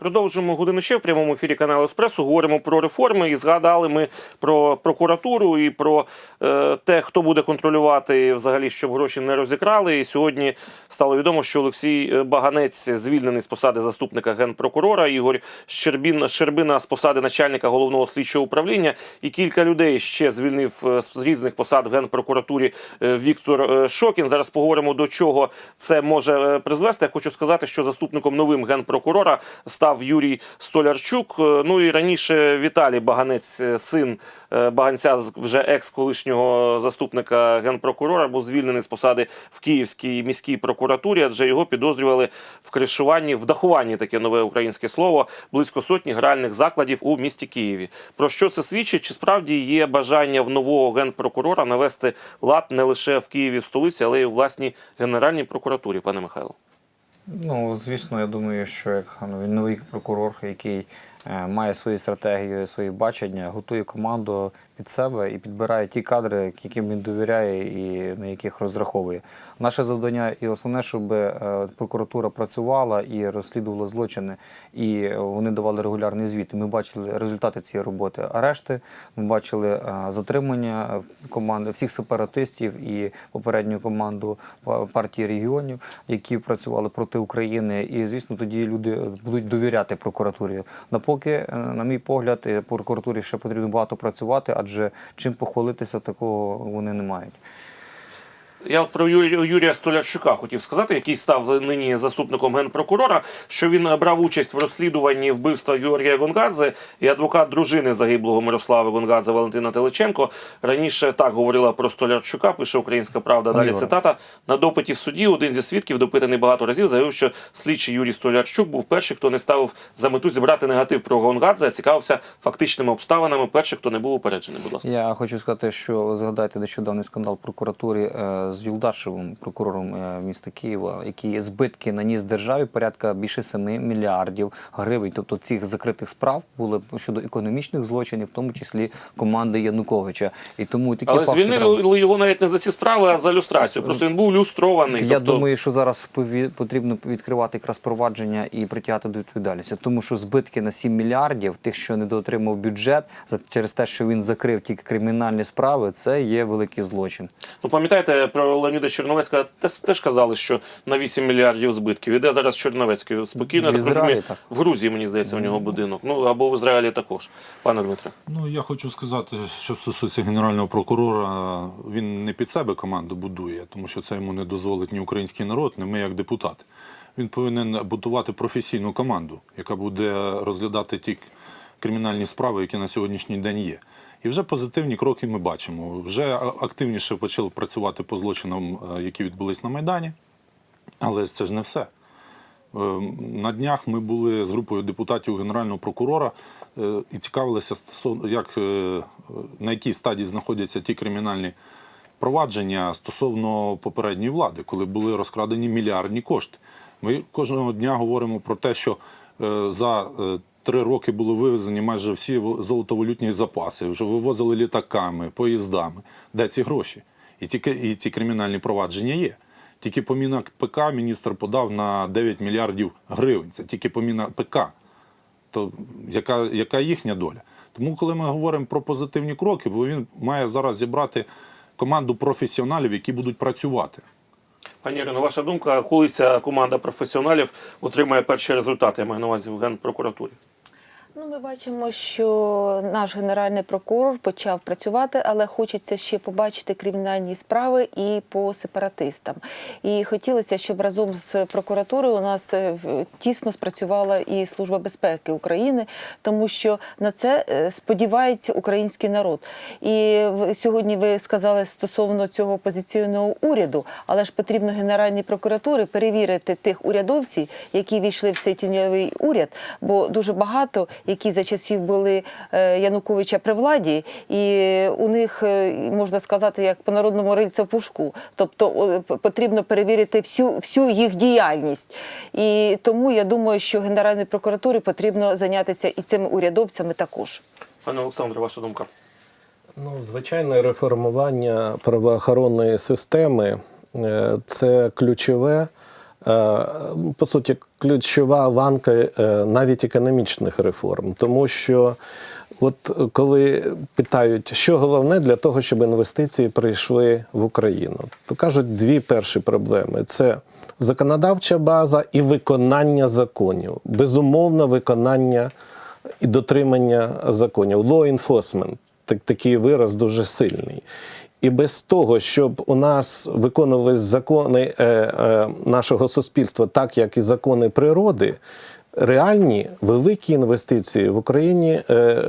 Продовжуємо годину ще в прямому ефірі каналу Еспресо. Говоримо про реформи і згадали ми про прокуратуру і про е, те, хто буде контролювати взагалі, щоб гроші не розікрали. І сьогодні стало відомо, що Олексій е, Баганець звільнений з посади заступника генпрокурора. Ігор Щербін Щербина з посади начальника головного слідчого управління. І кілька людей ще звільнив е, з різних посад в генпрокуратурі е, Віктор Шокін. Зараз поговоримо до чого це може призвести. Я хочу сказати, що заступником новим генпрокурора став Юрій Столярчук. Е, Ну і раніше Віталій Баганець, е, син е, Баганця, вже екс-колишнього заступника генпрокурора, був звільнений з посади в Київській міській прокуратурі, адже його підозрювали в кришуванні, в дахуванні таке нове українське слово, близько сотні гральних закладів у місті Києві. Про що це свідчить? Чи справді є бажання в нового генпрокурора навести лад не лише в Києві в столиці, але й у власній генеральній прокуратурі, пане Михайло? Ну, звісно, я думаю, що як ну, він новий прокурор, який е, має свою стратегію, свої бачення, готує команду під себе і підбирає ті кадри, яким він довіряє і на яких розраховує. Наше завдання і основне, щоб е, прокуратура працювала і розслідувала злочини, і вони давали регулярний звіт. Ми бачили результати цієї роботи. Арешти, ми бачили е, затримання команди всіх сепаратистів і попередню команду партії регіонів, які працювали проти України. І звісно, тоді люди будуть довіряти прокуратурі. Напоки, е, на мій погляд, прокуратурі ще потрібно багато працювати, адже чим похвалитися, такого вони не мають. Я от про Юрія Столярчука хотів сказати, який став нині заступником генпрокурора, що він брав участь в розслідуванні вбивства Георгія Гонгадзе і адвокат дружини загиблого Мирослави Гонгадзе Валентина Теличенко. Раніше так говорила про Столярчука, пише Українська Правда. Далі цитата. На допиті в суді один зі свідків, допитаний багато разів, заявив, що слідчий Юрій Столярчук був перший, хто не ставив за мету зібрати негатив про Гонгадзе, а цікавився фактичними обставинами. Перший, хто не був упереджений. Будь ласка. Я хочу сказати, що згадайте нещодавний скандал в прокуратурі е, з Юлдашевим, прокурором е, міста Києва, який збитки наніс державі порядка більше 7 мільярдів гривень. Тобто цих закритих справ були щодо економічних злочинів, в тому числі команди Януковича. І тому такі Але факти треба- звільнили його навіть не за ці справи, а за люстрацію. Просто він був люстрований. Я тобто... думаю, що зараз потрібно відкривати якраз провадження і притягати до відповідальності, тому що збитки на 7 мільярдів, тих, що недоотримав бюджет, через те, що він закрив тільки кримінальні справи, це є великий злочин. Ну пам'ятаєте, про Леоніда Черновецька теж, теж казали, що на 8 мільярдів збитків. Іде зараз Черновецький спокійно. В так Ізраїлі так. в Грузії, мені здається, у нього будинок. Ну або в Ізраїлі також. Пане Дмитре. Ну, я хочу сказати, що стосується генерального прокурора, він не під себе команду будує, тому що це йому не дозволить ні український народ, ні ми як депутати. Він повинен будувати професійну команду, яка буде розглядати ті кримінальні справи, які на сьогоднішній день є. І вже позитивні кроки ми бачимо. Вже активніше почали працювати по злочинам, е, які відбулись на Майдані. Але це ж не все. Е, На днях ми були з групою депутатів генерального прокурора е, і цікавилися як е, на якій стадії знаходяться ті кримінальні провадження стосовно попередньої влади, коли були розкрадені мільярдні кошти. Ми кожного дня говоримо про те, що за три роки були вивезені майже всі золотовалютні запаси, вже вивозили літаками, поїздами. Де ці гроші? І тільки і ці кримінальні провадження є. Тільки по міна ПК міністр подав на 9 мільярдів гривень. Це тільки по міна ПК. То яка, яка їхня доля? Тому, коли ми говоримо про позитивні кроки, бо він має зараз зібрати команду професіоналів, які будуть працювати. Пані Ірино, ваша думка, коли ця команда професіоналів отримає перші результати, я маю на увазі в генпрокуратурі? Ну, ми бачимо, що наш генеральний прокурор почав працювати, але хочеться ще побачити кримінальні справи і по сепаратистам. І хотілося, щоб разом з прокуратурою у нас е, тісно спрацювала і Служба безпеки України, тому що на це е, сподівається український народ. І сьогодні ви сказали стосовно цього опозиційного уряду, але ж потрібно Генеральній прокуратурі перевірити тих урядовців, які війшли в цей тіньовий уряд, бо дуже багато, які за часів були е, Януковича при владі, і у них е, можна сказати, як по народному рильця в пушку. Тобто потрібно перевірити всю, всю їх діяльність. І тому я думаю, що Генеральній прокуратурі потрібно зайнятися і цими урядовцями також. Пане Олександре, ваша думка? Ну, звичайно, реформування правоохоронної системи е, це ключове по суті, ключова ланка е, навіть економічних реформ, тому що. От коли питають, що головне для того, щоб інвестиції прийшли в Україну, то кажуть дві перші проблеми: це законодавча база і виконання законів. Безумовно, виконання і дотримання законів. Law enforcement так, такий вираз дуже сильний. І без того, щоб у нас виконувались закони е, е, нашого суспільства, так як і закони природи, реальні великі інвестиції в Україні е,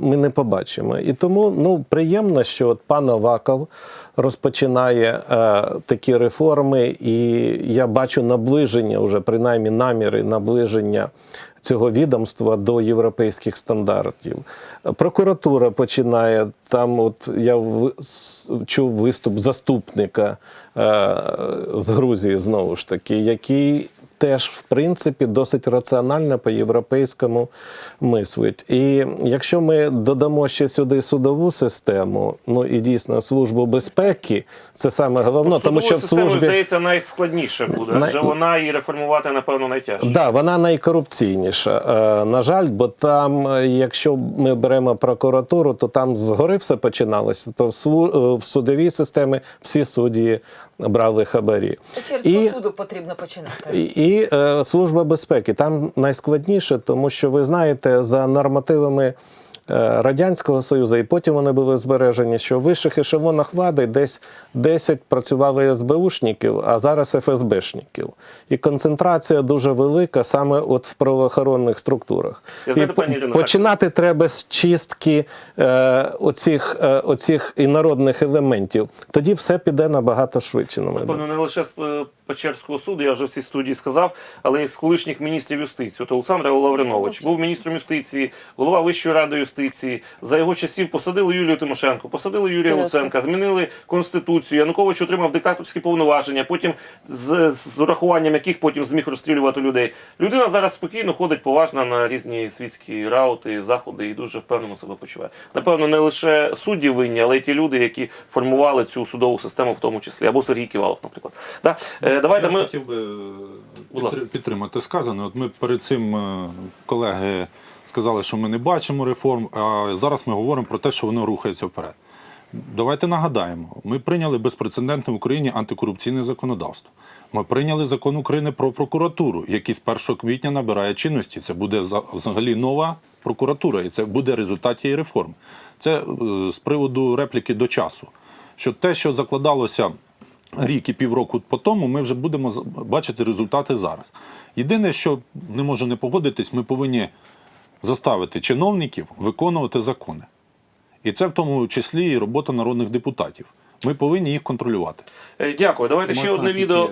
ми не побачимо. І тому ну, приємно, що от пан Аваков розпочинає е, такі реформи, і я бачу наближення, вже принаймні наміри наближення цього відомства до європейських стандартів. Прокуратура починає там. От я чув виступ заступника е, з Грузії знову ж таки, який теж в принципі досить раціонально по європейському мислить. І якщо ми додамо ще сюди судову систему, ну і дійсно службу безпеки, це саме головне, Ну, тому що в службі здається, найскладніше буде, Най- адже вона і реформувати, напевно, найтяжче. Да, вона найкорупційніша. Е, на жаль, бо там, е, якщо ми беремо прокуратуру, то там згори все починалося. То в, слу- е, в судовій системі всі судді брали хабарі. Через І- суду потрібно починати. І, і е, служба безпеки там найскладніше, тому що ви знаєте, за нормативами е, Радянського Союзу, і потім вони були збережені, що в вищих ешелонах влади десь 10 працювали СБУшників, а зараз ФСБшників. І концентрація дуже велика саме от в правоохоронних структурах. Я знаю, по- пані починати треба з чистки е, оцих, е, оцих інородних елементів. Тоді все піде набагато швидше. Напевно, не лише е, Печерського суду, я вже в цій студії сказав, але й з колишніх міністрів юстиції. От Олександр Лавринович був міністром юстиції, голова Вищої ради юстиції. За його часів посадили Юлію Тимошенко, посадили Юрія Юрія Луценка, змінили конституцію. Янукович отримав диктаторські повноваження, потім з, з урахуванням яких потім зміг розстрілювати людей. Людина зараз спокійно ходить поважно на різні світські раути, заходи і дуже впевнено себе почуває. Напевно, не лише судді винні, але й ті люди, які формували цю судову систему, в тому числі, або Сергій Ківалов, наприклад. Да? Е, давайте Я ми хотів би Будь ласка. підтримати сказане. От ми перед цим е, колеги сказали, що ми не бачимо реформ, а зараз ми говоримо про те, що воно рухається вперед. Давайте нагадаємо, ми прийняли безпрецедентне в Україні антикорупційне законодавство. Ми прийняли закон України про прокуратуру, який з 1 квітня набирає чинності. Це буде взагалі нова прокуратура, і це буде результат її реформ. Це е, з приводу репліки до часу. Що те, що закладалося рік і півроку по тому, ми вже будемо бачити результати зараз. Єдине, що не можу не погодитись, ми повинні заставити чиновників виконувати закони. І це в тому числі і робота народних депутатів. Ми повинні їх контролювати. Е, Дякую. Давайте ще одне тільки, відео.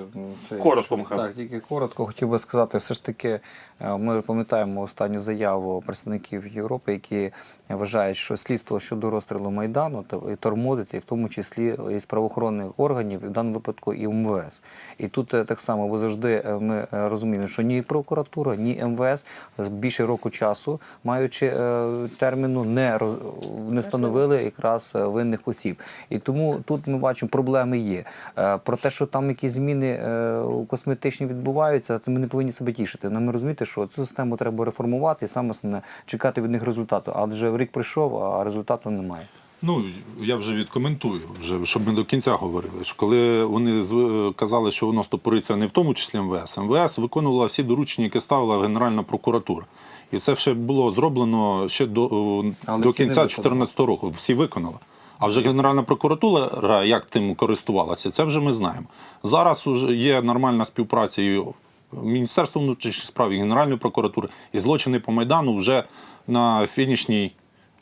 це, Коротко, Михайло. Так, тільки коротко хотів би сказати, все ж таки, е, ми пам'ятаємо останню заяву представників Європи, які вважають, що слідство щодо розстрілу Майдану і тормозиться, і в тому числі із правоохоронних органів, в даному випадку і МВС. І тут е, так само, бо завжди е, ми е, розуміємо, що ні прокуратура, ні МВС з більше року часу, маючи е, терміну, не роз не встановили якраз е, винних осіб. І тому тут ми бачимо, проблеми є. Е, Про те, що там якісь зміни е, косметичні відбуваються, це ми не повинні себе тішити. Нам розуміти, що цю систему треба реформувати і саме основне чекати від них результату. Адже рік прийшов, а результату немає. Ну, я вже відкоментую, вже, щоб ми до кінця говорили. Що коли вони казали, що воно стопориться не в тому числі МВС, МВС виконувала всі доручення, які ставила Генеральна прокуратура. І це все було зроблено ще до, до кінця виконали. 2014 року. Всі виконали. А вже Генеральна прокуратура, як тим користувалася, це вже ми знаємо. Зараз є нормальна співпраця і Міністерства внутрішніх справ, і Генеральної прокуратури, і злочини по Майдану вже на фінішній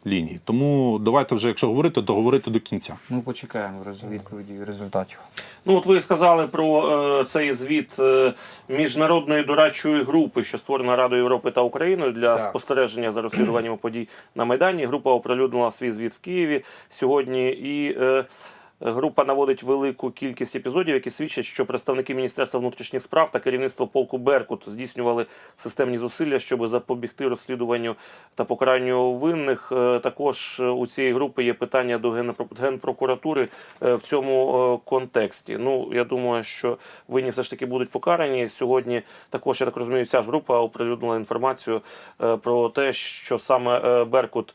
лінії. Тому давайте вже, якщо говорити, то говорити до кінця. Ми почекаємо роз- відповіді результатів. Ну, от ви сказали про е, цей звіт е, міжнародної дорадчої групи, що створена Радою Європи та Україною для Так. спостереження за розслідуванням подій на Майдані. Група оприлюднила свій звіт в Києві сьогодні. І е, Група наводить велику кількість епізодів, які свідчать, що представники Міністерства внутрішніх справ та керівництво полку Беркут здійснювали системні зусилля, щоб запобігти розслідуванню та покаранню винних. Е, Також е, у цієї групи є питання до Генпро- Генпрокуратури е, в цьому контексті. Ну я думаю, що винні все ж таки будуть покарані. Сьогодні також я так розумію, ця ж група оприлюднила інформацію про те, що саме Беркут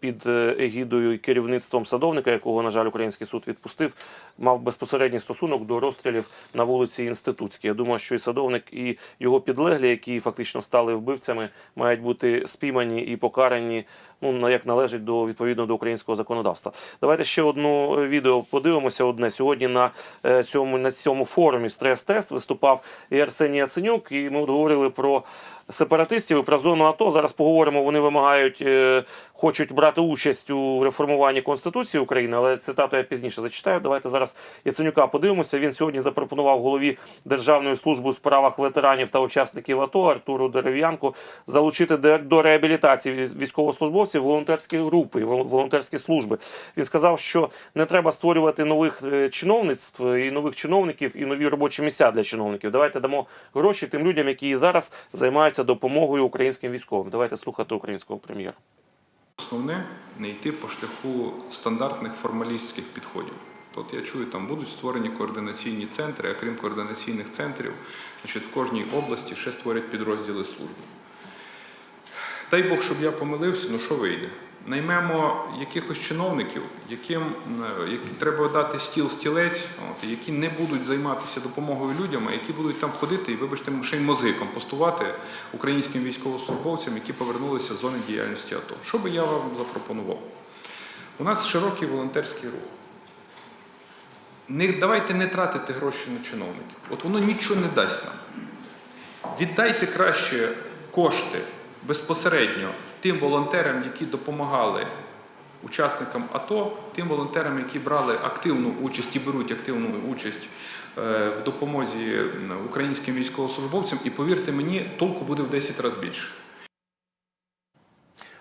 під е, егідою і керівництвом садовника, якого, на жаль, український суд відпустив, мав безпосередній стосунок до розстрілів на вулиці Інститутській. Я думаю, що і садовник, і його підлеглі, які фактично стали вбивцями, мають бути спіймані і покарані, ну як належить до відповідно до українського законодавства. Давайте ще одну е, відео подивимося. Одне сьогодні на е, цьому на цьому форумі стрес-тест виступав і Арсеній Яценюк, і ми говорили про сепаратистів і про зону АТО. Зараз поговоримо. Вони вимагають, е, хочуть брати участь у реформуванні Конституції України, але цитату я пізніше зачитаю. Давайте зараз Яценюка подивимося. Він сьогодні запропонував голові Державної служби у справах ветеранів та учасників АТО Артуру Дерев'янку залучити до реабілітації військ- військовослужбовців волонтерські групи, вол- волонтерські служби. Він сказав, що не треба створювати нових е, чиновництв і нових чиновників і нові робочі місця для чиновників. Давайте дамо гроші тим людям, які зараз займаються допомогою українським військовим. Давайте слухати українського прем'єра. Основне не йти по шляху стандартних формалістських підходів. От я чую, там будуть створені координаційні центри, а крім координаційних центрів, значить, в кожній області ще створять підрозділи служби. Дай Бог, щоб я помилився, ну що вийде? Наймемо якихось чиновників, яким е, які треба дати стіл стілець, от, які не будуть займатися допомогою людям, а які будуть там ходити і, вибачте, ще й мозги компостувати українським військовослужбовцям, які повернулися з зони діяльності АТО. Що би я вам запропонував? У нас широкий волонтерський рух. Не, давайте не тратити гроші на чиновників. От воно нічого не дасть нам. Віддайте краще кошти безпосередньо тим волонтерам, які допомагали учасникам АТО, тим волонтерам, які брали активну участь і беруть активну участь е, в допомозі українським військовослужбовцям. І повірте мені, толку буде в 10 разів більше.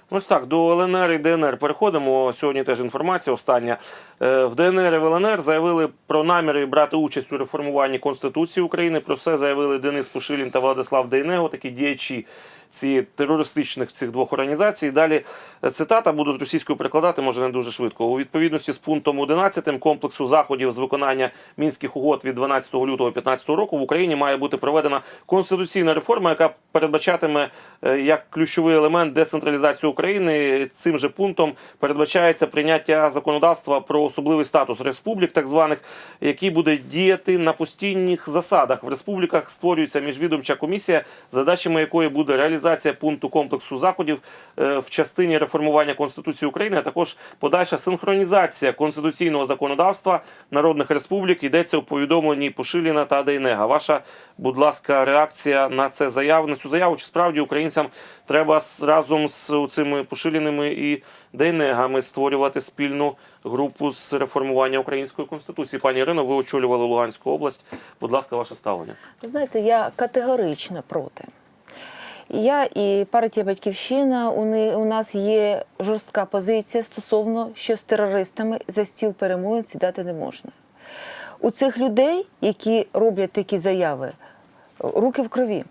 Ось так, до ЛНР і ДНР переходимо. Сьогодні теж інформація остання. Е, В ДНР і в ЛНР заявили про наміри брати участь у реформуванні Конституції України. Про це заявили Денис Пушилін та Владислав Дейнего, такі діячі ці терористичних цих двох організацій. Далі е, цитата буду з російською перекладати, може не дуже швидко. У відповідності з пунктом 11 комплексу заходів з виконання мінських угод від 12 лютого 2015 року в Україні має бути проведена конституційна реформа, яка передбачатиме е, як ключовий елемент децентралізації України. Цим же пунктом передбачається прийняття законодавства про особливий статус республік, так званих, який буде діяти на постійних засадах. В республіках створюється міжвідомча комісія, задачами якої буде реалізація пункту комплексу заходів е, в частині реформування Конституції України, а також подальша синхронізація конституційного законодавства народних республік. Йдеться у повідомленні Пошиліна та Дейнега. Ваша, будь ласка, реакція на це заяву на цю заяву? Чи справді українцям треба разом з цими Пошиліними і Дейнегами створювати спільну групу з реформування української конституції? Пані Ірино, ви очолювали Луганську область. Будь ласка, ваше ставлення. Знаєте, я категорично проти. Я і партія Батьківщина, у нас є жорстка позиція стосовно, що з терористами за стіл перемовин сідати не можна. У цих людей, які роблять такі заяви, руки в крові.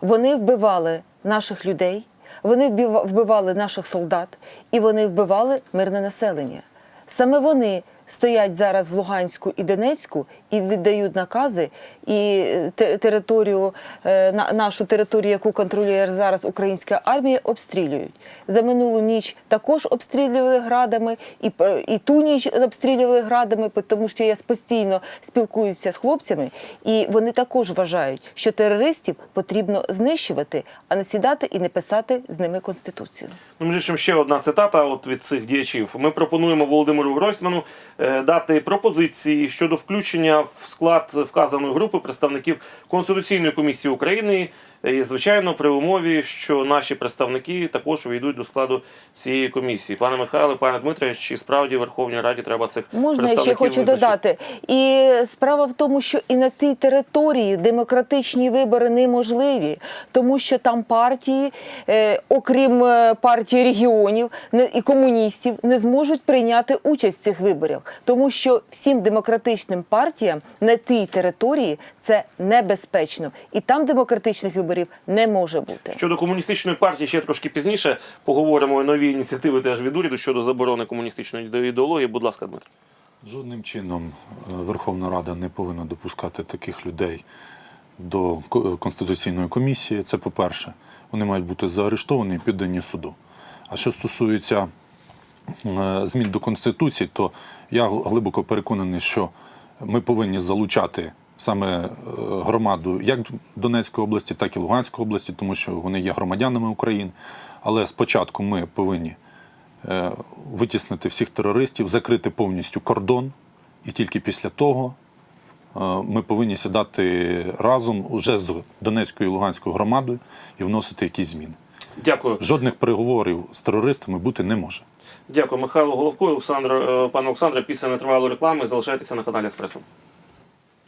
Вони вбивали наших людей, вони вбива- вбивали наших солдат і вони вбивали мирне населення. Саме вони стоять зараз в Луганську і Донецьку і віддають накази, і е, територію, е, на- нашу територію, яку контролює зараз українська армія, обстрілюють. За минулу ніч також обстрілювали градами, і, і ту ніч обстрілювали градами, тому що я постійно спілкуюся з хлопцями, і вони також вважають, що терористів потрібно знищувати, а не сідати і не писати з ними конституцію. Ну, між іншим, ще одна цитата от від цих діячів. Ми пропонуємо Володимиру Гройсману е, дати пропозиції щодо включення в склад вказаної групи представників Конституційної комісії України, І, звичайно, при умові, що наші представники також увійдуть до складу цієї комісії. Пане Михайле, пане Дмитре, чи справді Верховній Раді треба цих Можна я представників ще хочу визначити? додати. І справа в тому, що і на тій території демократичні вибори неможливі, тому що там партії, е, окрім е, партії регіонів не- і комуністів, не зможуть прийняти участь в цих виборах, тому що всім демократичним партіям на тій території це небезпечно, і там демократичних виборів не може бути. Щодо комуністичної партії ще трошки пізніше поговоримо. Нові ініціативи теж від уряду щодо заборони комуністичної ідеології. Будь ласка, Дмитро. Жодним чином е, Верховна Рада не повинна допускати таких людей до Ко- Конституційної комісії. Це по-перше, вони мають бути заарештовані і піддані суду. А що стосується змін до Конституції, то я глибоко переконаний, що ми повинні залучати саме е, громаду як Донецької області, так і Луганської області, тому що вони є громадянами України. Але спочатку ми повинні е, витіснити всіх терористів, закрити повністю кордон, і тільки після того е, ми повинні сідати разом уже з Донецькою і Луганською громадою і вносити якісь зміни. Дякую. Жодних переговорів з терористами бути не може. Дякую, Михайло Головко, Олександр, е, пане Олександре. Після нетривалої реклами залишайтеся на каналі Еспресо.